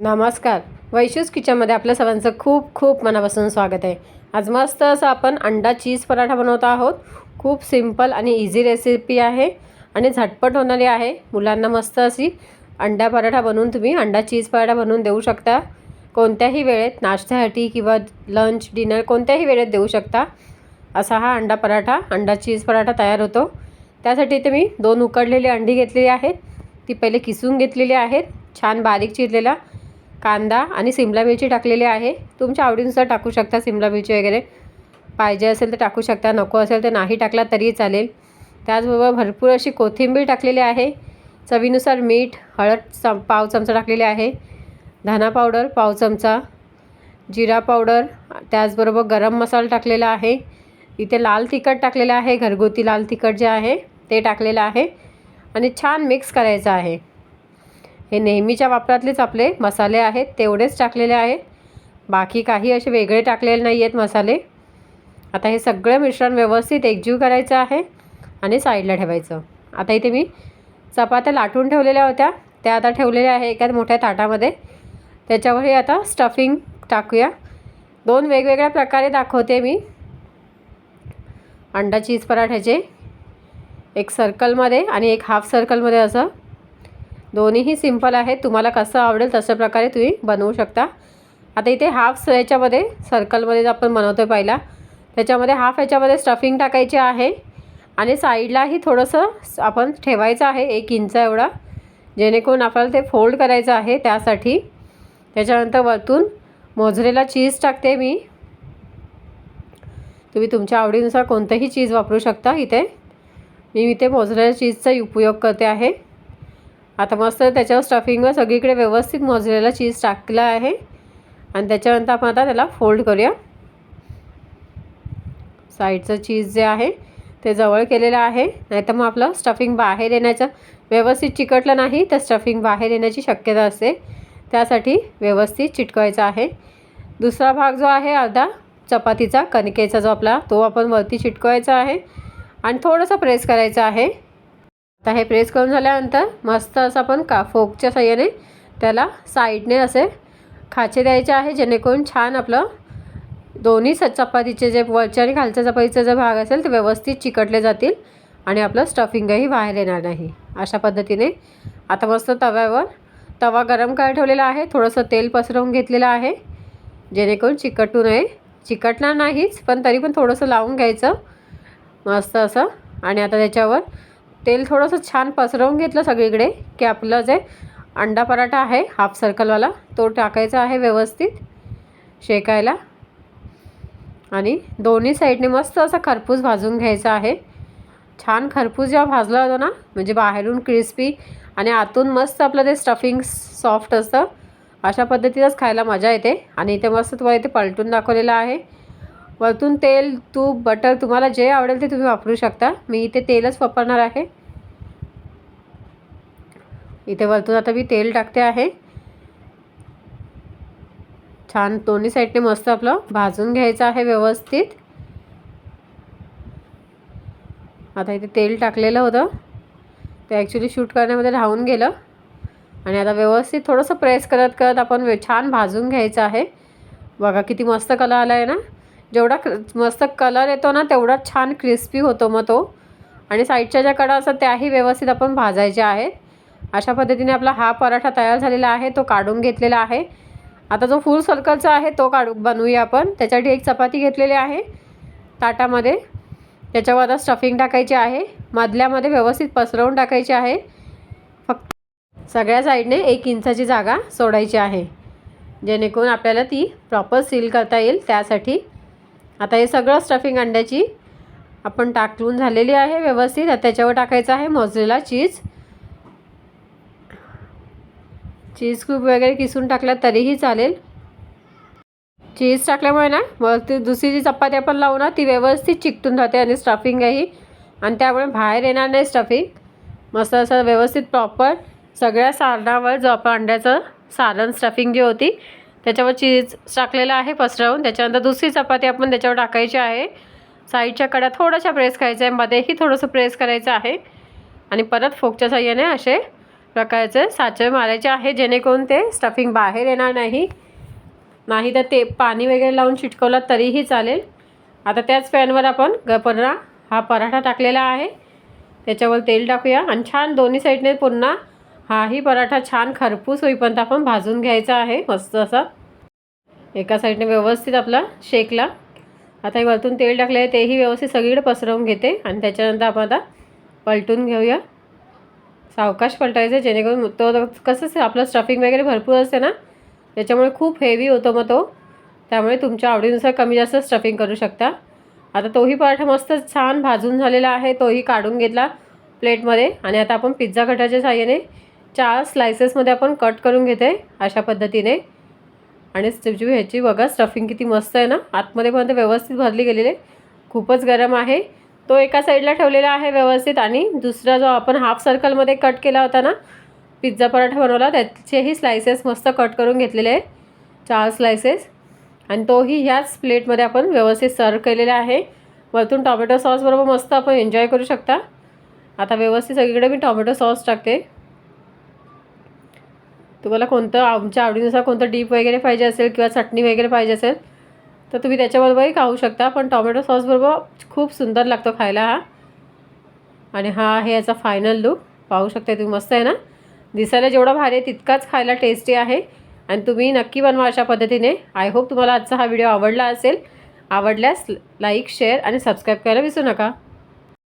नमस्कार. वैशूस किचनमध्ये आपल्या सर्वांचं खूप खूप मनापासून स्वागत आहे. आज मस्त असं आपण अंडा चीज पराठा बनवत आहोत. खूप सिंपल आणि इझी रेसिपी आहे आणि झटपट होणारी आहे. मुलांना मस्त अशी अंडा पराठा बनवून तुम्ही अंडा चीज पराठा बनवून देऊ शकता. कोणत्याही वेळेत नाश्त्यासाठी किंवा लंच डिनर कोणत्याही वेळेत देऊ शकता. असा हा अंडा पराठा अंडा चीज पराठा तयार होतो. त्यासाठी इथे मी दोन उकडलेली अंडी घेतलेली आहेत. ती पहिले किसून घेतलेली आहेत. छान बारीक चिरलेला कांदा आणि सिमला मिरची टाकलेली आहे. तुमच्या आवडीनुसार टाकू शकता सिमला मिरची वगैरे. पाहिजे असेल तर टाकू शकता नको असेल तर नाही टाकला तरी चालेल. त्याचबरोबर भरपूर अशी कोथिंबीर टाकलेली आहे. चवीनुसार मीठ हळद चम पाव चमचा टाकलेली आहे. धना पावडर पाव चमचा. जिरा पावडर त्याचबरोबर गरम मसाला टाकलेला आहे. इथे लाल तिखट टाकलेलं आहे घरगुती लाल तिखट जे आहे ते टाकलेलं आहे. आणि छान मिक्स करायचं आहे. हे नेहमीच्या वापरातलेच आपले मसाले आहेत तेवढेच टाकलेले आहेत. बाकी काही असे वेगळे टाकलेले नाही आहेत मसाले. आता हे सगळं मिश्रण व्यवस्थित एकजीव करायचं आहे आणि साईडला ठेवायचं. आता इथे मी चपात्या लाटून ठेवलेल्या होत्या. त्या आता ठेवलेल्या आहे एका मोठ्या ताटामध्ये. त्याच्यावर हे आता स्टफिंग टाकूया. दोन वेगवेगळ्या प्रकारे दाखवते मी. अंडा चीज पराठ्याचे. एक सर्कलमध्ये आणि एक हाफ सर्कलमध्ये असं. दोन्हीही सिंपल आहेत. तुम्हाला कसं आवडेल तशा प्रकारे तुम्ही बनवू शकता. आता इथे हाफ याच्यामध्ये सर्कलमध्ये आपण बनवतो आहे पहिला. त्याच्यामध्ये हाफ याच्यामध्ये स्टफिंग टाकायची आहे. आणि साईडलाही थोडंसं आपण ठेवायचं आहे. एक इंच एवढा. जेणेकरून आपल्याला ते फोल्ड करायचं आहे त्यासाठी. त्याच्यानंतर वरतून मोजरेला चीज टाकते मी. तुम्ही तुमच्या आवडीनुसार कोणतंही चीज वापरू शकता इथे. मी इथे मोजरेला चीजचा उपयोग करते आहे. आता मस्त त्याच्यावर स्टफिंगवर सगळीकडे व्यवस्थित मोजलेला चीज टाकला आहे. आणि त्याच्यानंतर आपण आता त्याला फोल्ड करूया. साईडचं चीज जे आहे ते जवळ केलेलं आहे. नाहीतर मग आपलं स्टफिंग बाहेर येण्याचं व्यवस्थित चिकटलं नाही तर स्टफिंग बाहेर येण्याची शक्यता असते. त्यासाठी व्यवस्थित चिटकवायचं आहे. दुसरा भाग जो आहे अर्धा चपातीचा कणकेचा जो आपला तो आपण वरती चिटकवायचा आहे. आणि थोडंसं प्रेस करायचं आहे. आता हे प्रेस करून झाल्यानंतर मस्त असं आपण का फोकच्या सहाय्याने त्याला साईडने असे खाचे द्यायचे आहे जेणेकरून छान आपलं दोन्ही स चपातीचे जे वरच्या आणि खालच्या चपातीचा जो भाग असेल ते व्यवस्थित चिकटले जातील आणि आपलं स्टफिंगही बाहेर येणार नाही. अशा पद्धतीने आता मस्त तव्यावर तवा गरम करायला ठेवलेला आहे. थोडंसं तेल पसरवून घेतलेलं आहे जेणेकरून चिकटू नये. चिकटणार नाहीच पण तरी पण थोडंसं लावून घ्यायचं. मस्त असं. आणि आता त्याच्यावर तेल थोडंसं छान पसरवून घेतलं सगळीकडे की आपलं जे अंडा पराठा आहे हाफ सर्कलवाला तो टाकायचा आहे व्यवस्थित शेकायला. आणि दोन्ही साईडने मस्त असं खरपूस भाजून घ्यायचं आहे. छान खरपूस जेव्हा भाजला होतो ना म्हणजे बाहेरून क्रिस्पी आणि आतून मस्त आपलं ते स्टफिंग सॉफ्ट असतं अशा पद्धतीनंच खायला मजा येते. आणि इथे मस्त तुम्हाला इथे पलटून दाखवलेलं आहे. वरतून तेल तूप बटर तुम्हाला जे आवडेल ते तुम्ही वापरू शकता. मी इथे तेलच वापरणार आहे. इथे वरतून आता मी तेल टाकते आहे. छान दोन्ही साईडने मस्त आपलं भाजून घ्यायचं आहे व्यवस्थित. आता इथे तेल टाकलेलं होतं. ते ॲक्च्युली शूट करण्यामध्ये राहून गेलं. आणि आता व्यवस्थित थोडंसं प्रेस करत करत आपण छान भाजून घ्यायचं आहे. बघा किती मस्त कलर आला आहे ना. जेवढा मस्त कलर येतो ना तेवढा छान क्रिस्पी होतो मग तो. आणि साईडच्या ज्या कडा असतात त्याही व्यवस्थित आपण भाजायच्या आहेत. अशा पद्धतीने आपला हा पराठा तयार झालेला आहे तो काढून घेतलेला आहे. आता जो फुल सर्कलचा आहे तो काढू बनवूया आपण. त्याच्यासाठी एक चपाती घेतलेली आहे ताटामध्ये. त्याच्यावर आता स्टफिंग टाकायची आहे. मधल्यामध्ये व्यवस्थित पसरवून टाकायची आहे. फक्त सगळ्या साईडने एक इंचाची जागा सोडायची आहे. जेणेकरून आपल्याला ती प्रॉपर सील करता येईल त्यासाठी. आता हे सगळं स्टफिंग अंड्याची आपण टाकून झालेली आहे व्यवस्थित. त्याच्यावर टाकायचं आहे मोजलेला चीज चीज क्यूब वगैरे किसून टाकला तरीही चालेल. चीज टाकल्यामुळे ना मग ती दुसरी जी चपाती आपण लावू ना ती व्यवस्थित चिकटून राहते आणि स्टफिंगही आणि त्यामुळे बाहेर येणार नाही स्टफिंग मस्त असं व्यवस्थित प्रॉपर सगळ्या सारणावर जो आपण अंड्याचं सारण स्टफिंग जी होती त्याच्यावर चीज टाकलेलं आहे पसरवून. त्याच्यानंतर दुसरी चपाती आपण त्याच्यावर टाकायची आहे. साईडच्या कडा थोडंशा प्रेस करायचं आहे मध्येही थोडंसं प्रेस करायचं आहे. आणि परत फोकच्या साह्याने असे प्रकारचे साचे मारायचे आहे. जेणेकरून ते स्टफिंग बाहेर येणार नाही. नाही तर ते पाणी वगैरे लावून चिटकवलं तरीही चालेल. आता त्याच पॅनवर आपण ग परा हा पराठा टाकलेला आहे. त्याच्यावर तेल टाकूया. आणि छान दोन्ही साईडने पुन्हा हाही पराठा छान खरपूस होईपर्यंत आपण भाजून घ्यायचा आहे मस्त असा. एका साईडने व्यवस्थित आपला शेकला. आता हे वरतून तेल टाकले आहे तेही व्यवस्थित सगळीकडे पसरवून घेते आणि त्याच्यानंतर आपण आता पलटून घेऊया. सावकाश पलटायचं जेणेकरून तो कसं आपलं स्टफिंग वगैरे भरपूर असते ना त्याच्यामुळे खूप हेवी होतो मग तो. त्यामुळे तुमच्या आवडीनुसार कमी जास्त स्टफिंग करू शकता. आता तोही पराठा मस्त छान भाजून झालेला आहे तोही काढून घेतला प्लेटमध्ये आणि आता आपण पिझ्झा कटाच्या साह्याने चार स्लायसेसमध्ये आपण कट करून घेते अशा पद्धतीने. आणि तुमची ह्याची बघा स्टफिंग किती मस्त आहे ना? आतमध्ये पण व्यवस्थित भरली गेलेली. आहे खूपच गरम आहे. तो एका साईडला ठेवलेला आहे व्यवस्थित आणि दुसरा जो आपण हाफ सर्कलमध्ये कट केला होता ना पिझ्झा पराठा बनवला त्याचेही स्लायसेस मस्त कट करून घेतलेले आहे. चार स्लायसेस आणि तोही ह्याच प्लेटमध्ये आपण व्यवस्थित सर्व केलेला आहे. वरतून टॉमॅटो सॉसबरोबर मस्त आपण एन्जॉय करू शकता. आता व्यवस्थित सगळीकडे मी टॉमॅटो सॉस टाकते. तुम्हाला कोणतं आमच्या आवडीनुसार कोणतं डीप वगैरे पाहिजे असेल किंवा चटणी वगैरे पाहिजे असेल तर तुम्ही त्याच्याबरोबरही खाऊ शकता. पण टॉमॅटो सॉसबरोबर खूप सुंदर लागतो खायला हा. आणि हा आहे याचा फायनल लुक पाहू शकता तुम्ही मस्त आहे ना? दिसायला जेवढा भारी आहे तितकाच खायला टेस्टी आहे. आणि तुम्ही नक्की बनवा अशा पद्धतीने. आय होप तुम्हाला आजचा हा व्हिडिओ आवडला असेल. आवडल्यास लाईक शेअर आणि सबस्क्राईब करायला विसरू नका.